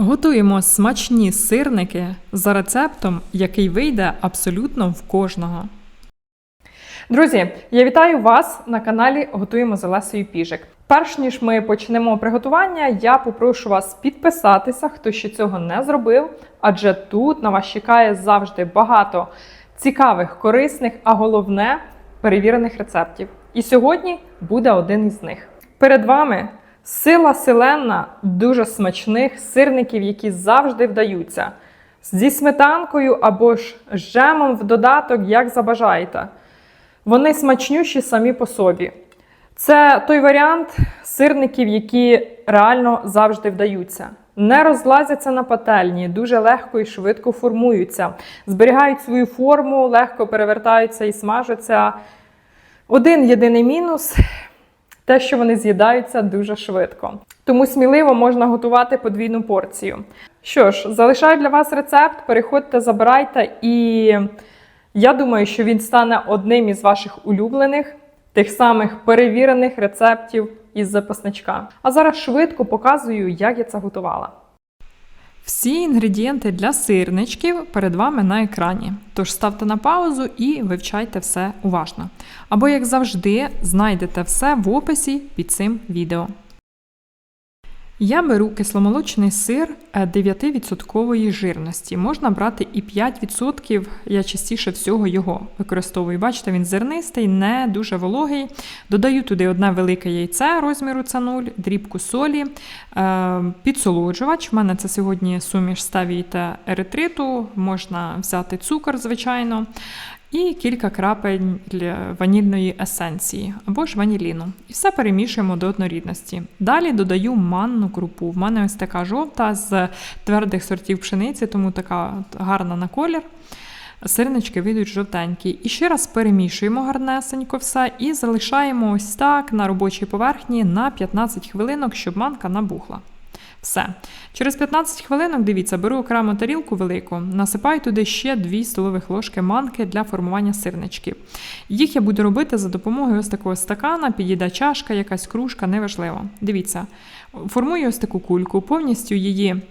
Готуємо смачні сирники за рецептом, який вийде абсолютно в кожного. Друзі, я вітаю вас на каналі Готуємо з Олесею Піжик. Перш ніж ми почнемо приготування, я попрошу вас підписатися, хто ще цього не зробив, адже тут на вас чекає завжди багато цікавих, корисних, а головне перевірених рецептів. І сьогодні буде один із них. Перед вами сила селенна дуже смачних сирників, які завжди вдаються. Зі сметанкою або ж з джемом в додаток, як забажаєте. Вони смачнющі самі по собі. Це той варіант сирників, які реально завжди вдаються. Не розлазяться на пательні, дуже легко і швидко формуються, зберігають свою форму, легко перевертаються і смажаться. Один єдиний мінус те, що вони з'їдаються дуже швидко. Тому сміливо можна готувати подвійну порцію. Що ж, залишаю для вас рецепт, переходьте, забирайте, і я думаю, що він стане одним із ваших улюблених, тих самих перевірених рецептів із запасничка. А зараз швидко показую, як я це готувала. Всі інгредієнти для сирничків перед вами на екрані. Тож ставте на паузу і вивчайте все уважно. Або, як завжди, знайдете все в описі під цим відео. Я беру кисломолочний сир е, 9% жирності. Можна брати і 5%, я частіше всього його використовую. Бачите, він зернистий, не дуже вологий. Додаю туди одне велике яйце розміру це 0, дрібку солі, е, підсолоджувач. У мене це сьогодні суміш стевії та еритриту, можна взяти цукор, звичайно. І кілька крапель ванільної есенції або ж ваніліну. І все перемішуємо до однорідності. Далі додаю манну крупу. В мене ось така жовта з твердих сортів пшениці, тому така гарна на колір. Сирнички вийдуть жовтенькі. І ще раз перемішуємо гарнесенько все і залишаємо ось так на робочій поверхні на 15 хвилинок, щоб манка набухла. Все. Через 15 хвилинок, дивіться, беру окрему тарілку велику, насипаю туди ще 2 столових ложки манки для формування сирничків. Їх я буду робити за допомогою ось такого стакана, підійде чашка, якась кружка, неважливо. Дивіться, формую ось таку кульку, повністю її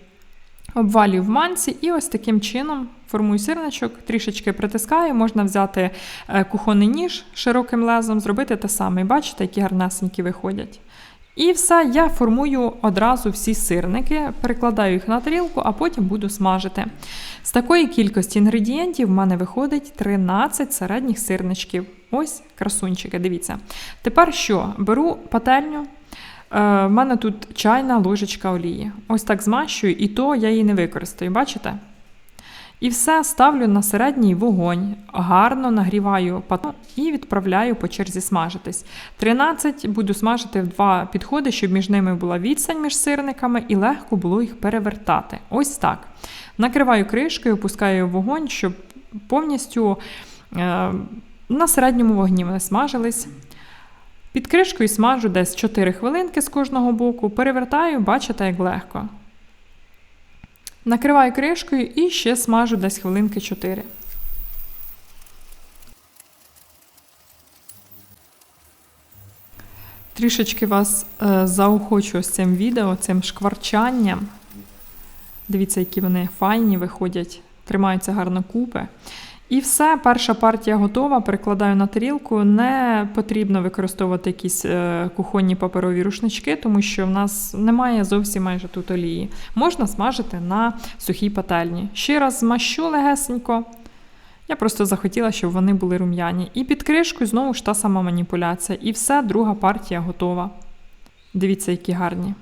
обвалюю в манці і ось таким чином формую сирничок, трішечки притискаю, можна взяти е, кухонний ніж широким лезом, зробити те саме. Бачите, які гарнесенькі виходять. І все, я формую одразу всі сирники, перекладаю їх на тарілку, а потім буду смажити. З такої кількості інгредієнтів в мене виходить 13 середніх сирничків. Ось красунчики, дивіться. Тепер що? Беру пательню. Е, в мене тут чайна ложечка олії. Ось так змащую, і то я її не використаю, бачите? І все ставлю на середній вогонь, гарно нагріваю патон і відправляю по черзі смажитись. 13 буду смажити в два підходи, щоб між ними була відстань між сирниками і легко було їх перевертати. Ось так. Накриваю кришкою, опускаю вогонь, щоб повністю е, на середньому вогні вони смажились. Під кришкою смажу десь 4 хвилинки з кожного боку, перевертаю, бачите, як легко. Накриваю кришкою і ще смажу десь хвилинки 4. Трішечки вас е, заохочу з цим відео, цим шкварчанням. Дивіться, які вони файні виходять, тримаються гарно купи. І все, перша партія готова. Перекладаю на тарілку. Не потрібно використовувати якісь е, кухонні паперові рушнички, тому що в нас немає зовсім майже тут олії. Можна смажити на сухій пательні. Ще раз змащу легесенько. Я просто захотіла, щоб вони були рум'яні. І під кришкою знову ж та сама маніпуляція. І все, друга партія готова. Дивіться, які гарні.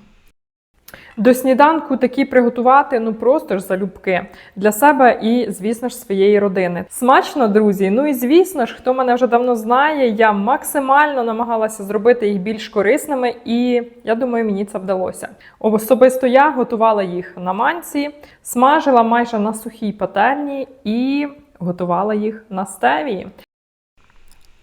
До сніданку такі приготувати ну просто ж залюбки для себе і, звісно ж, своєї родини. Смачно, друзі. Ну і звісно ж, хто мене вже давно знає, я максимально намагалася зробити їх більш корисними, і я думаю, мені це вдалося. Особисто я готувала їх на манці, смажила майже на сухій пательні і готувала їх на стевії.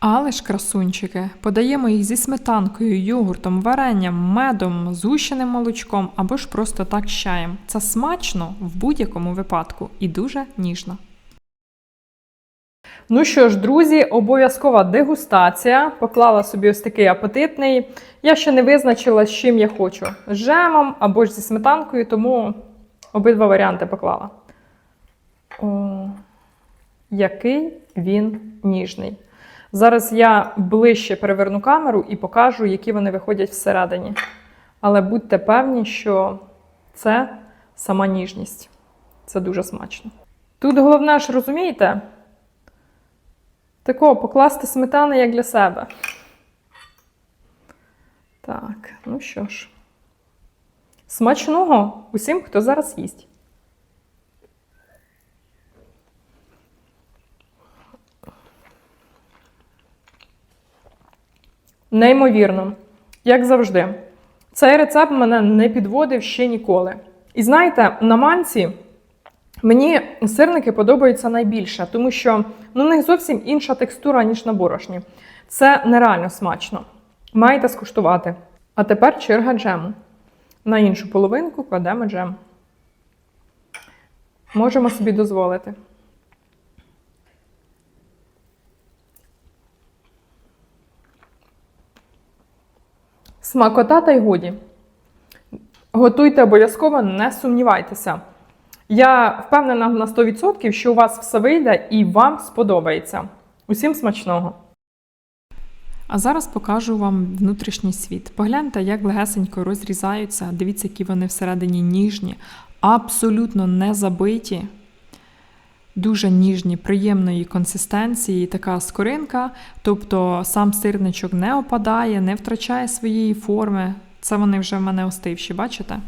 Але ж, красунчики, подаємо їх зі сметанкою, йогуртом, варенням, медом, згущеним молочком або ж просто так з чаєм. Це смачно в будь-якому випадку і дуже ніжно. Ну що ж, друзі, обов'язкова дегустація. Поклала собі ось такий апетитний. Я ще не визначила, з чим я хочу: з джемом або ж зі сметанкою, тому Обидва варіанти поклала. О, який він ніжний. Зараз я ближче переверну камеру і покажу, які вони виходять всередині. Але будьте певні, що це сама ніжність. Це дуже смачно. Тут головне ж розумієте, такого покласти сметани як для себе. Так, ну що ж. Смачного усім, хто зараз їсть. Неймовірно, як завжди. Цей рецепт мене не підводив ще ніколи. І знаєте, на манці мені сирники подобаються найбільше, тому що ну, у них зовсім інша текстура, ніж на борошні. Це нереально смачно. Маєте скуштувати. А тепер черга джему. На іншу половинку кладемо джем. Можемо собі дозволити. Смакота та й годі. Готуйте обов'язково, не сумнівайтеся. Я впевнена на 100%, що у вас все вийде і вам сподобається. Усім смачного! А зараз покажу вам внутрішній світ. Погляньте, як легесенько розрізаються. Дивіться, які вони всередині ніжні, абсолютно не забиті. Дуже ніжні, приємної консистенції, така скоринка, тобто сам сирничок не опадає, не втрачає своєї форми. Це вони вже в мене остивші, бачите?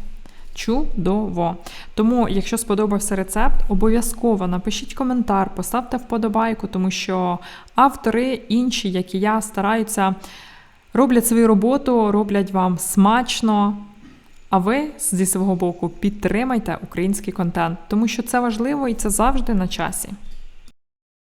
Чудово! Тому, якщо сподобався рецепт, обов'язково напишіть коментар, поставте вподобайку, тому що автори, інші, як і я, стараються, роблять свою роботу, роблять вам смачно. А ви зі свого боку підтримайте український контент, тому що це важливо і це завжди на часі.